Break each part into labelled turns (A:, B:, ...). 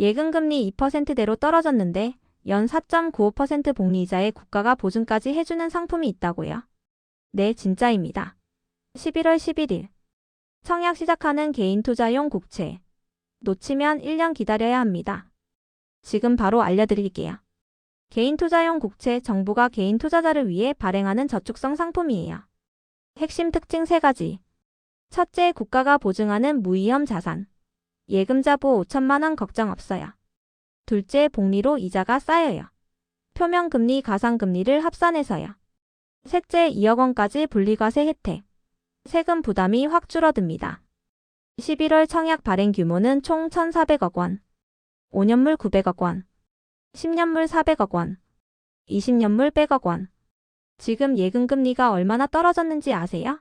A: 예금금리 2%대로 떨어졌는데 연 4.95% 복리이자에 국가가 보증까지 해주는 상품이 있다고요. 네, 진짜입니다. 11월 11일 청약 시작하는 개인 투자용 국채. 놓치면 1년 기다려야 합니다. 지금 바로 알려드릴게요. 개인 투자용 국채 정부가 개인 투자자를 위해 발행하는 저축성 상품이에요. 핵심 특징 3가지. 첫째, 국가가 보증하는 무위험 자산. 예금자 보 5천만 원 걱정 없어요. 둘째, 복리로 이자가 쌓여요. 표면금리, 가상금리를 합산해서요. 셋째, 2억 원까지 분리과세 혜택. 세금 부담이 확 줄어듭니다. 11월 청약 발행 규모는 총 1,400억 원. 5년물 900억 원. 10년물 400억 원. 20년물 100억 원. 지금 예금금리가 얼마나 떨어졌는지 아세요?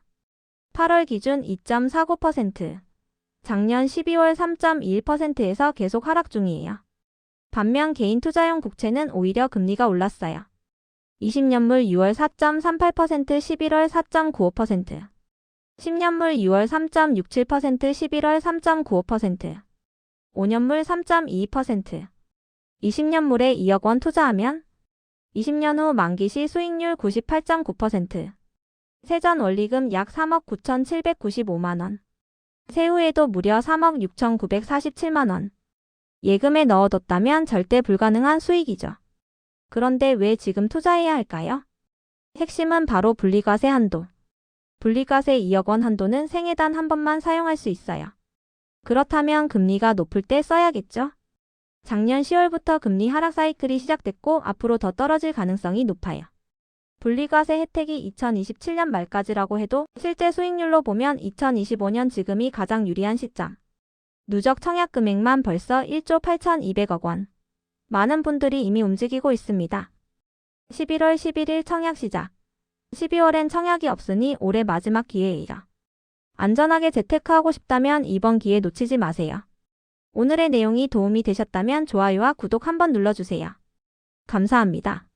A: 8월 기준 2.49%. 작년 12월 3.21%에서 계속 하락 중이에요. 반면 개인 투자용 국채는 오히려 금리가 올랐어요. 20년물 6월 4.38%, 11월 4.95%. 10년물 6월 3.67%, 11월 3.95%. 5년물 3.22%. 20년물에 2억 원 투자하면 20년 후 만기 시 수익률 98.9%. 세전 원리금 약 3억 9,795만 원. 세후에도 무려 3억 6,947만 원. 예금에 넣어뒀다면 절대 불가능한 수익이죠. 그런데 왜 지금 투자해야 할까요? 핵심은 바로 분리과세 한도. 분리과세 2억 원 한도는 생애 단 한 번만 사용할 수 있어요. 그렇다면 금리가 높을 때 써야겠죠? 작년 10월부터 금리 하락 사이클이 시작됐고 앞으로 더 떨어질 가능성이 높아요. 분리과세 혜택이 2027년 말까지라고 해도 실제 수익률로 보면 2025년 지금이 가장 유리한 시점. 누적 청약 금액만 벌써 1조 8,200억 원. 많은 분들이 이미 움직이고 있습니다. 11월 11일 청약 시작. 12월엔 청약이 없으니 올해 마지막 기회예요. 안전하게 재테크하고 싶다면 이번 기회 놓치지 마세요. 오늘의 내용이 도움이 되셨다면 좋아요와 구독 한번 눌러주세요. 감사합니다.